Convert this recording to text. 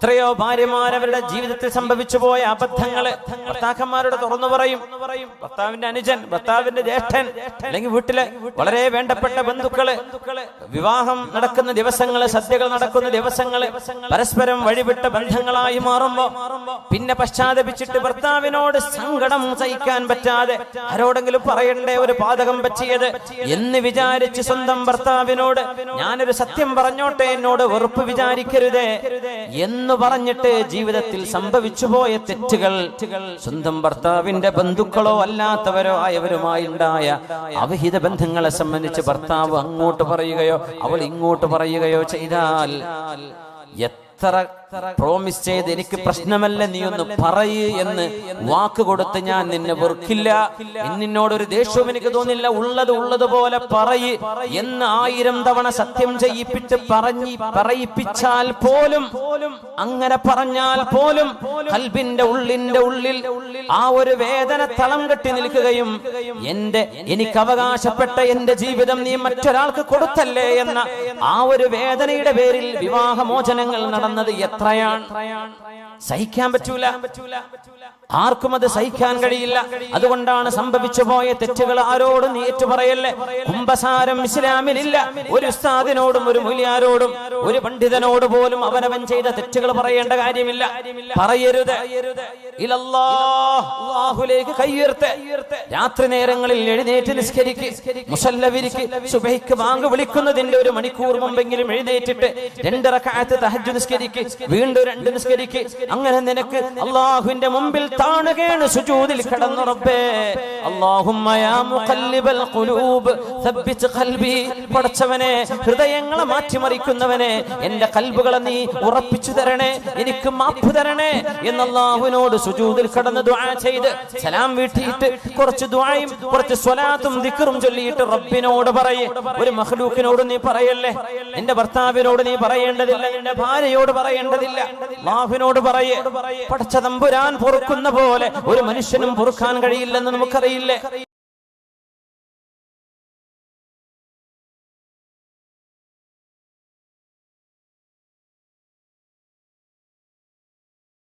എത്രയോ ഭാര്യമാർ അവരുടെ ജീവിതത്തിൽ സംഭവിച്ചു പോയ അബദ്ധങ്ങൾ. ഭർത്താക്കന്മാരോട് തുറന്നു പറയും. ഭർത്താവിന്റെ അനുജൻ ഭർത്താവിന്റെ ജ്യേഷ്ഠൻ അല്ലെങ്കിൽ വീട്ടിലെ വളരെ വേണ്ടപ്പെട്ട ബന്ധുക്കൾ. വിവാഹം നടക്കുന്ന ദിവസങ്ങൾ സദ്യകൾ നടക്കുന്ന ദിവസങ്ങൾ പരസ്പരം വഴിവിട്ട ബന്ധങ്ങളായി മാറുമ്പോ പിന്നെ പശ്ചാത്തപിച്ചിട്ട് ഭർത്താവിനോട് സങ്കടം സഹിക്കാൻ പറ്റാതെ ആരോടെങ്കിലും പറയണ്ടേ ഒരു പാതകം പറ്റിയത് എന്ന് വിചാരിച്ച് സ്വന്തം ഭർത്താവിനോട് ഞാനൊരു സത്യം പറഞ്ഞോട്ടെ എന്നോട് വെറുപ്പ് വിചാരിക്കരുതേ എന്ന് പറഞ്ഞിട്ട് ജീവിതത്തിൽ സംഭവിച്ചു പോയ തെറ്റുകൾ സ്വന്തം ഭർത്താവിന്റെ ബന്ധുക്കളോ അല്ലാത്തവരോ ആയവരുമായി ഉണ്ടായ അവിഹിത ബന്ധങ്ങളെ സംബന്ധിച്ച് ഭർത്താവ് അങ്ങോട്ട് പറയുകയോ അവൾ ഇങ്ങോട്ട് പറയുകയോ ചെയ്താൽ എത്ര പ്രോമിസ് ചെയ്ത് എനിക്ക് പ്രശ്നമല്ല നീ ഒന്ന് പറയ് എന്ന് വാക്ക് കൊടുത്ത് ഞാൻ നിന്നെ വെറുക്കില്ല. നിന്നോട് ഒരു ദേഷ്യവും എനിക്ക് തോന്നില്ല. ഉള്ളത് ഉള്ളതുപോലെ പറയ് എന്ന് ആയിരം തവണ സത്യം ചെയ്യിപ്പിച്ച് പറഞ്ഞ് പറയിപ്പിച്ചാൽ പോലും അങ്ങനെ പറഞ്ഞാൽ പോലും കൽബിന്റെ ഉള്ളിന്റെ ഉള്ളിൽ ആ ഒരു വേദന തളം കെട്ടി നിൽക്കുകയും എന്റെ എനിക്ക് അവകാശപ്പെട്ട എന്റെ ജീവിതം നീ മറ്റൊരാൾക്ക് കൊടുത്തല്ലേ എന്ന ആ ഒരു വേദനയുടെ പേരിൽ വിവാഹമോചനങ്ങൾ നടന്നത് എത്രയാണ് സഹിക്കാൻ പറ്റൂല. ആർക്കും അത് സഹിക്കാൻ കഴിയില്ല. അതുകൊണ്ടാണ് സംഭവിച്ചു പോയ തെറ്റുകൾ ആരോടും നീ ഏറ്റുപറയല്ലേ? കുംഭസാരം ഇസ്ലാമിലില്ല. ഒരു ഉസ്താദിനോടും ഒരു മുലിയാരോടും ഒരു പണ്ഡിതനോട് പോലും അവനവൻ ചെയ്ത തെറ്റുകൾ പറയേണ്ട കാര്യമില്ല. പറയരുത്. ഇലല്ലാഹുലേക്ക് കയ്യുയർത്ത് രാത്രി നേരങ്ങളിൽ എഴുന്നേറ്റ് നിസ്കരിക്ക്. മുസല്ലവിരിക്ക്. സുബഹിക്ക് വാങ്ങ് വിളിക്കുന്നതിന്റെ ഒരു മണിക്കൂർ മുമ്പെങ്കിലും എഴുന്നേറ്റിട്ട് രണ്ട് തഹജ് നിസ്കരിക്ക്. വീണ്ടും രണ്ട് നിസ്കരിക്ക്. അങ്ങനെ നിനക്ക് അള്ളാഹുവിന്റെ മുമ്പിൽ താണുകയാണ് സുജൂദിൽ കിടന്നു റബ്ബേ. അല്ലാഹുമ്മ യാ മുഖല്ലിബൽ ഖുലൂബ്. സബ്ബിത് ഖൽബി. ഹൃദയങ്ങളെ മാറ്റിമറിക്കുന്നവനെ എന്റെ കൽബുകളെ നീ ഉറപ്പിച്ചു തരണേ എനിക്ക് മാപ്പ് തരണേ എന്ന് അള്ളാഹുവിനോട് സുജൂദിൽ കടന്ന് ദുആ ചെയ്ത് സലാം വീട്ടിയിട്ട് കുറച്ച് ദുആയും കുറച്ച് സ്വലാത്തും ദിക്റും ചൊല്ലിയിട്ട് റബ്ബിനോട് പറയേ. ഒരു മഹ്ലൂക്കിനോട് നീ പറയല്ലേ? നിന്റെ ഭർത്താവിനോട് നീ പറയേണ്ടതില്ല. നിന്റെ ഭാര്യയോട് പറയേണ്ടതില്ല. അള്ളാഹുവിനോട് പറയേ പടച്ച തമ്പുരാൻ പൊറുക്കുന്ന പോലെ ഒരു മനുഷ്യനും പൊറുക്കാൻ കഴിയില്ലെന്ന് നമുക്കറിയില്ലേ?